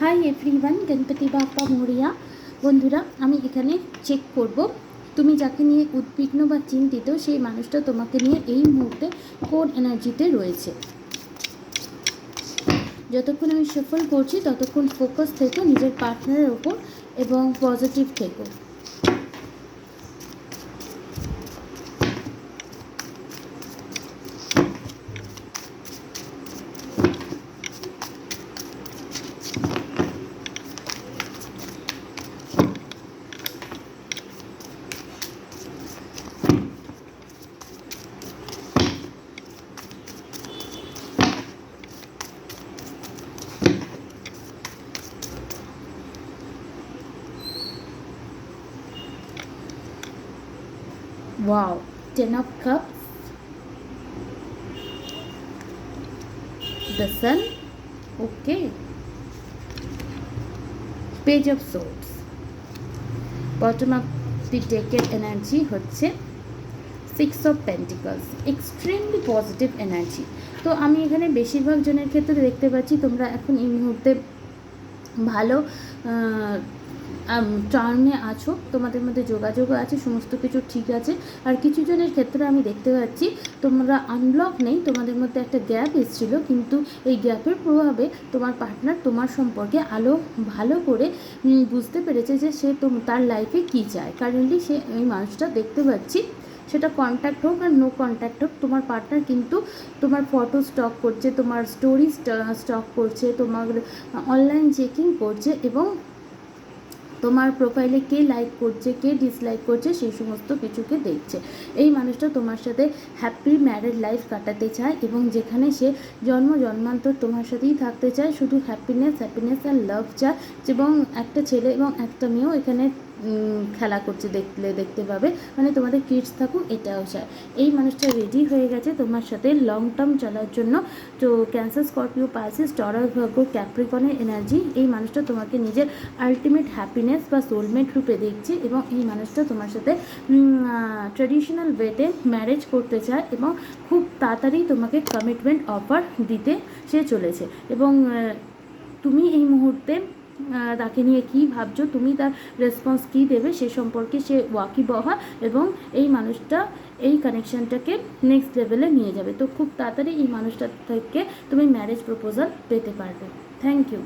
Hi everyone Ganapati Bappa মরিয়া বন্ধুরা, আমি এখানে চেক করব। তুমি যাকে নিয়ে উদ্বিগ্ন বা চিন্তিত, সেই মানুষটা তোমাকে নিয়ে এই মুহূর্তে কোন এনার্জিতে রয়েছে। যতক্ষণ আমি সফল করছি, ততক্ষণ ফোকাস থেকো, নিজের পার্টনারের ওপর এবং পজিটিভ থেকো। Wow, Ten of Cups, the Sun, okay, Page of Swords, bottom of the decked energy হচ্ছে six of pentacles extremely positive energy তো আমি এখানে বেশিরভাগ জনের ক্ষেত্রে দেখতে পাচ্ছি তোমরা এখন এই মুহূর্তে ভালো টার্মে আছো, তোমাদের মধ্যে যোগাযোগও আছে, সমস্ত কিছু ঠিক আছে। আর কিছু জনের ক্ষেত্রে আমি দেখতে পাচ্ছি, তোমরা আনব্লক নেই, তোমাদের মধ্যে একটা গ্যাপ এসেছিল, কিন্তু এই গ্যাপের প্রভাবে তোমার পার্টনার তোমার সম্পর্কে আলো ভালো করে বুঝতে পেরেছে যে সে তার লাইফে কী চায়। কারেন্টলি সে এই মানুষটা দেখতে পাচ্ছি, সেটা কন্ট্যাক্ট হোক আর নো কন্ট্যাক্ট হোক, তোমার পার্টনার কিন্তু তোমার ফটো স্টক করছে, তোমার স্টোরি স্টক করছে, তোমার অনলাইন চেকিং করছে এবং তোমার প্রোফাইলে কে লাইক করছে, কে ডিসলাইক করছে, সেই সমস্ত কিছুকে দেখছে। এই মানুষটা তোমার সাথে হ্যাপি ম্যারেড লাইফ কাটাতে চায় এবং যেখানে সে জন্ম জন্মান্তর তোমার সাথেই থাকতে চায়, শুধু হ্যাপিনেস হ্যাপিনেস আর লাভ চায় এবং একটা ছেলে এবং একটা মেয়েও এখানে খেলা করছে, দেখলে, দেখতে পাবে। মানে তোমাদের কিডস থাকুক, এটাও চায়। এই মানুষটা রেডি হয়ে গেছে তোমার সাথে লং টার্ম চলার জন্য। তো ক্যান্সার স্করপিও পাইসিস টরাস ভাগ্য ক্যাপ্রিকনের এনার্জি এই মানুষটা তোমাকে নিজের আলটিমেট হ্যাপিনেস বা সোলমেট রূপে দেখছে এবং এই মানুষটা তোমার সাথে ট্রেডিশনাল ওয়েতে ম্যারেজ করতে চায় এবং খুব তাড়াতাড়ি তোমাকে কমিটমেন্ট অফার দিতে সে চলেছে। এবং তুমি এই মুহূর্তে তাকে নিয়ে কি ভাবছ? তুমি তার রেসপন্স কী দেবে? সে সম্পর্কে সে ওয়াকিবহা এবং এই মানুষটা এই কানেকশানটাকে নেক্সট লেভেলে নিয়ে যাবে। তো খুব তাড়াতাড়ি এই মানুষটা থেকে তুমি ম্যারেজ প্রপোজাল পেতে পারবে। Thank you